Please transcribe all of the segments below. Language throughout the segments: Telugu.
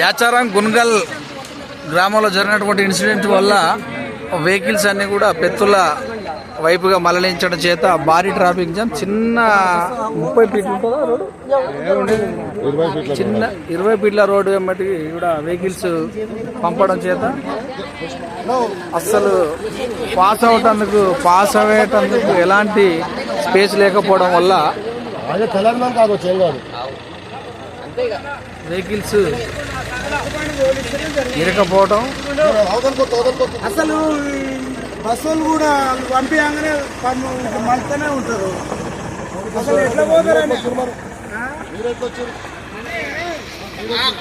యాచారం గున్గల్ గ్రామంలో జరిగినటువంటి ఇన్సిడెంట్ వల్ల వెహికల్స్ అన్ని కూడా పెత్తుల వైపుగా మళ్ళించడం చేత భారీ ట్రాఫిక్ జామ్. చిన్న ముప్పై ఫీట్లు చిన్న ఇరవై ఫీట్ల రోడ్డు వెంబటి కూడా వెహికల్స్ పంపడం చేత అస్సలు పాస్ అవటందుకు పాస్ అయ్యేటందుకు ఎలాంటి స్పేస్ లేకపోవడం వల్ల అదే తెలంగాణ కాదు ఏం కాదు వెహికల్స్ ఇరకపోవడం అసలు బస్సులు కూడా పంపించగానే మళ్తూనే ఉంటారు. అసలు ఎట్లా పోతారని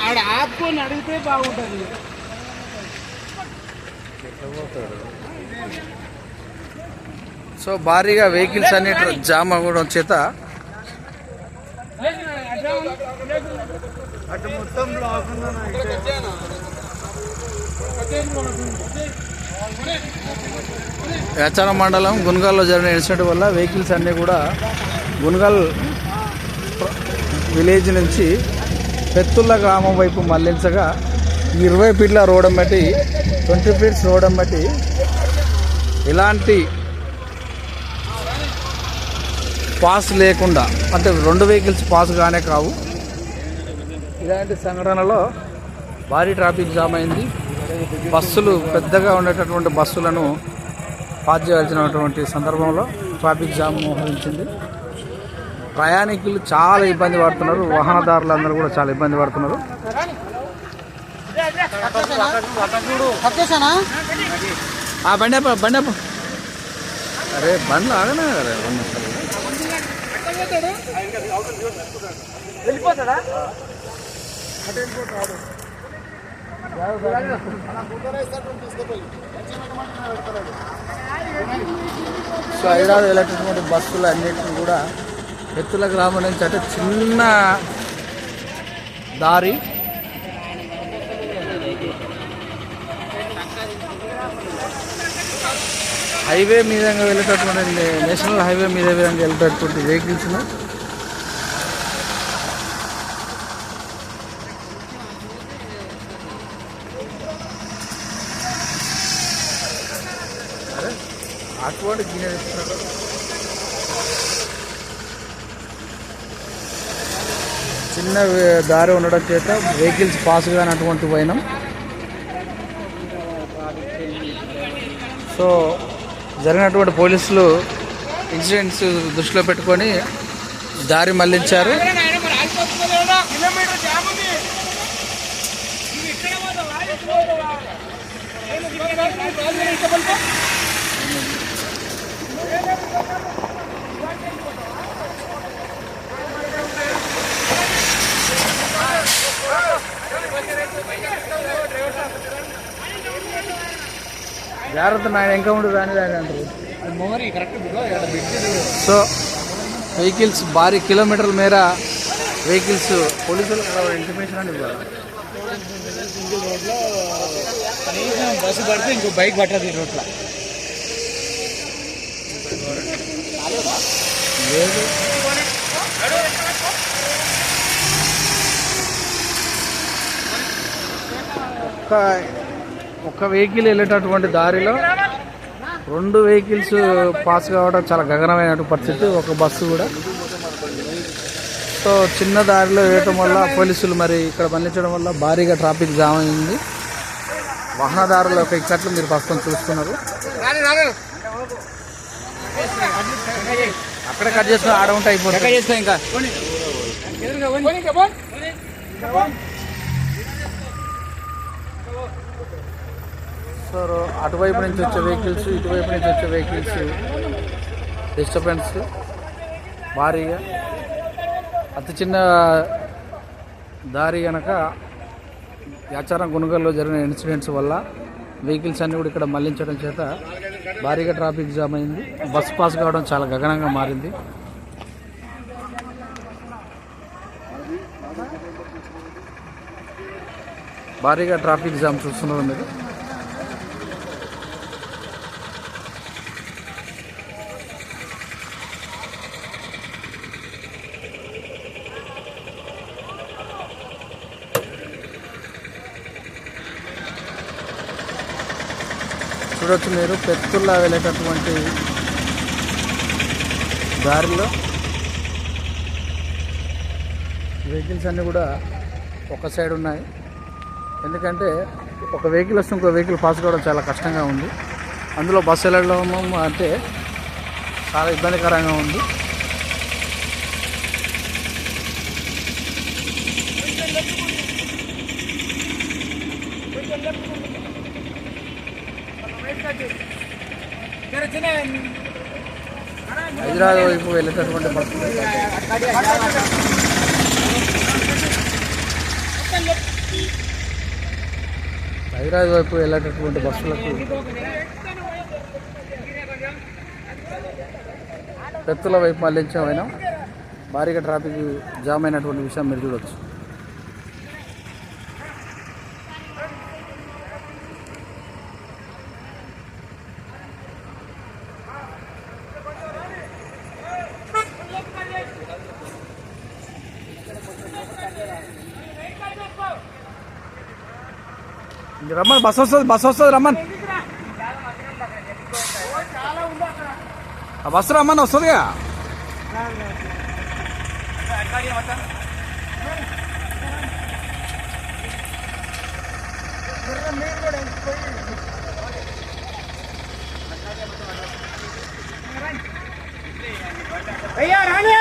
ఆడ ఆపుకొని అడిగితే బాగుంటుంది. సో భారీగా వెహికల్స్ అన్ని జామ్ అవ్వడం చేత అటు మొత్తం బ్లాక్ యాచారం మండలం గున్గల్లో జరిగిన ఇన్సిడెంట్ వల్ల వెహికల్స్ అన్నీ కూడా గున్గల్ విలేజ్ నుంచి పెత్తుల్ల గ్రామం వైపు మళ్ళించగా ఇరవై ఫీట్ల రోడ్ బట్టి ట్వంటీ ఫీట్స్ రోడ్ బట్టి ఇలాంటి పాస్ లేకుండా అంటే రెండు వెహికల్స్ పాస్ కానే కావు. ఇలాంటి సంఘటనలో భారీ ట్రాఫిక్ జామ్ అయింది. బస్సులు పెద్దగా ఉండేటటువంటి బస్సులను పాస్ చేయాల్సినటువంటి సందర్భంలో ట్రాఫిక్ జామ్ మోహరించింది. ప్రయాణికులు చాలా ఇబ్బంది పడుతున్నారు. వాహనదారులు అందరూ కూడా చాలా ఇబ్బంది పడుతున్నారు. ఆ బండి బండి అరే బండ్లు ఆగనే వెళ్ళిపోతాడు బండి అసలు. వెళ్ళిపోతాడా సో హైదరాబాద్ వెళ్ళేటటువంటి బస్సులు అన్నిటిని కూడా ఎత్తుల గ్రామం నుంచి అంటే చిన్న దారి హైవే మీదంగా వెళ్ళేటటువంటి నేషనల్ హైవే మీద విధంగా వెళ్ళేటటువంటి వెహికల్స్ను అటువంటి గిన్నె చిన్న దారి ఉండడం చేత వెహికల్స్ పాస్ కానటువంటి పోయినాం సో జరిగినటువంటి పోలీసులు ఇన్సిడెంట్స్ దృష్టిలో పెట్టుకొని దారి మళ్ళించారు. ఇక్కడ జాగ్రత్త నాయన ఇంకా ఉండు రాని రాని అంటారు. సో వెహికల్స్ భారీ కిలోమీటర్ల మేర వెహికల్స్ పోలీసులకు ఇన్ఫర్మేషన్ అని ఇవ్వాలి? బస్సు పడితే ఇంకో బైక్ పట్టదు ఈ రోడ్ల లేదు. ఒక్క ఒక్క వెహికల్ వెళ్ళేటటువంటి దారిలో రెండు వెహికల్స్ పాస్ కావడం చాలా గగనమైన పరిస్థితి ఒక బస్సు కూడా. సో చిన్న దారిలో వేయటం వల్ల పోలీసులు మరి ఇక్కడ మళ్ళించడం వల్ల భారీగా ట్రాఫిక్ జామ్ అయింది. వాహనదారుల యొక్క ఇక్కట్లు మీరు ప్రస్తుతం చూస్తున్నారు. అక్కడ కట్ చేసుకుని ఆడ ఉంటే అయిపోతుంది. చేస్తా ఇంకా. సో అటువైపు నుంచి వచ్చే వెహికల్స్ ఇటువైపు నుంచి వచ్చే వెహికల్స్ డిస్టర్బెన్స్ భారీగా. అతి చిన్న దారి కనుక యాచారం గునుగల్లో జరిగిన ఇన్సిడెంట్స్ వల్ల వెహికల్స్ అన్ని కూడా ఇక్కడ మళ్ళించడం చేత భారీగా ట్రాఫిక్ జామ్ అయింది. బస్ పాస్ కావడం చాలా గగనంగా మారింది. భారీగా ట్రాఫిక్ జామ్ చూస్తున్నారు మీరు. చూడొచ్చు మీరు. పెత్తుల్లా వెళ్ళేటటువంటి దారిలో వెహికల్స్ అన్నీ కూడా ఒక సైడ్ ఉన్నాయి. ఎందుకంటే ఒక వెహికల్ వస్తే ఇంకో వెహికల్ పాస్ కావడం చాలా కష్టంగా ఉంది. అందులో బస్సు వెళ్ళడం అంటే చాలా ఇబ్బందికరంగా ఉంది. హైదరాబాద్ వైపు వెళ్ళేటటువంటి బస్సులు హైదరాబాద్ వైపు వెళ్ళేటటువంటి బస్సులకు పెత్తుల వైపు మళ్ళించామైనా భారీగా ట్రాఫిక్ జామ్ అయినటువంటి విషయం మీరు చూడవచ్చు రమ్మని బస్ వస్తుంది బస్ వస్తుంది రమ్మని. బస్సు రమ్మని వస్తుందిగా? అయ్యా రాణి